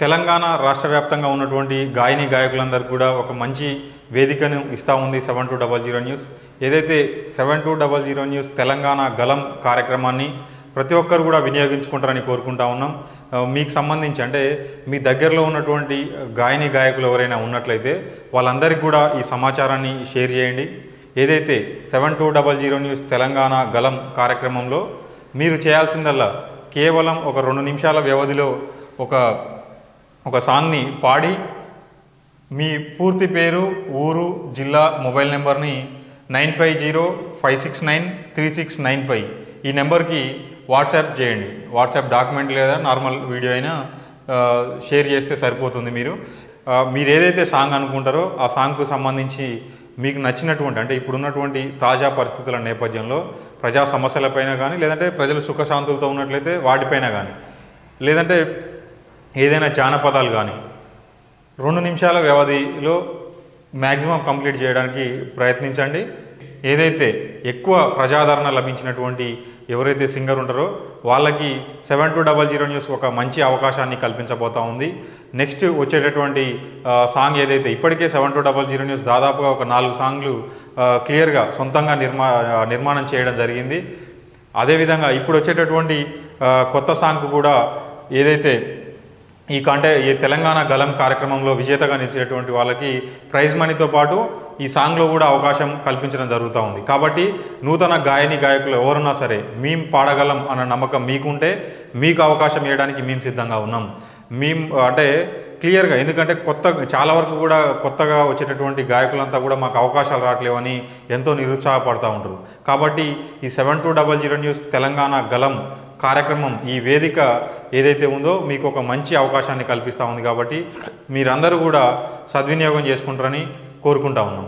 తెలంగాణ రాష్ట్ర వ్యాప్తంగా ఉన్నటువంటి గాయని గాయకులందరికీ కూడా ఒక మంచి వేదికను ఇస్తూ ఉంది seven two double zero news. ఏదైతే seven two double zero news Telangana Galam కార్యక్రమాన్ని ప్రతి ఒక్కరు కూడా వినియోగించుకుంటారని కోరుకుంటా ఉన్నాం. మీకు సంబంధించి అంటే మీ దగ్గరలో ఉన్నటువంటి గాయని గాయకులు ఎవరైనా ఉన్నట్లయితే వాళ్ళందరికీ కూడా ఈ సమాచారాన్ని షేర్ చేయండి. ఏదైతే seven two double zero news Telangana Galam కార్యక్రమంలో మీరు చేయాల్సిందల్లా కేవలం ఒక రెండు నిమిషాల వ్యవధిలో ఒక ఒక సాంగ్ని పాడి మీ పూర్తి పేరు ఊరు జిల్లా మొబైల్ నెంబర్ని nine five zero five six nine three six nine five. ఈ నెంబర్కి వాట్సాప్ చేయండి. వాట్సాప్ డాక్యుమెంట్ లేదా నార్మల్ వీడియో అయినా షేర్ చేస్తే సరిపోతుంది మీరు. మీరు ఏదైతే సాంగ్ అనుకుంటారో ఆ సాంగ్కు సంబంధించి మీకు నచ్చినటువంటి అంటే ఇప్పుడున్నటువంటి తాజా పరిస్థితుల నేపథ్యంలో ప్రజా సమస్యలపైన కానీ లేదంటే ప్రజలు సుఖశాంతులతో ఉన్నట్లయితే వాటిపైన కానీ లేదంటే ఏదైనా జానపదాలు కానీ రెండు నిమిషాల వ్యవధిలో మ్యాక్సిమం కంప్లీట్ చేయడానికి ప్రయత్నించండి. ఏదైతే ఎక్కువ ప్రజాదరణ లభించినటువంటి ఎవరైతే సింగర్ ఉంటారో వాళ్ళకి seven two double zero news ఒక మంచి అవకాశాన్ని కల్పించబోతా ఉంది. నెక్స్ట్ వచ్చేటటువంటి సాంగ్ ఏదైతే ఇప్పటికే seven two double zero news దాదాపుగా ఒక నాలుగు సాంగ్లు క్లియర్గా సొంతంగా నిర్మా నిర్మాణం చేయడం జరిగింది. అదేవిధంగా ఇప్పుడు వచ్చేటటువంటి కొత్త సాంగ్ కూడా ఏదైతే ఈ కంటే ఈ తెలంగాణ గలం కార్యక్రమంలో విజేతగా నిలిచినటువంటి వాళ్ళకి ప్రైజ్ మనీతో పాటు ఈ సాంగ్లో కూడా అవకాశం కల్పించడం జరుగుతూ ఉంది. కాబట్టి నూతన గాయని గాయకులు ఎవరున్నా సరే మేము పాడగలం అన్న నమ్మకం మీకుంటే మీకు అవకాశం ఇవ్వడానికి మేము సిద్ధంగా ఉన్నాం. మేము అంటే క్లియర్గా ఎందుకంటే కొత్త చాలా వరకు కూడా కొత్తగా వచ్చేటటువంటి గాయకులంతా కూడా మాకు అవకాశాలు రావట్లేవని ఎంతో నిరుత్సాహపడుతూ ఉంటారు కాబట్టి ఈ seven two double zero news Telangana Galam కార్యక్రమం ఈ వేదిక ఏదైతే ఉందో మీకు ఒక మంచి అవకాశాన్ని కల్పిస్తూ ఉంది కాబట్టి మీరందరూ కూడా సద్వినియోగం చేసుకుంటారని కోరుకుంటా ఉన్నాం.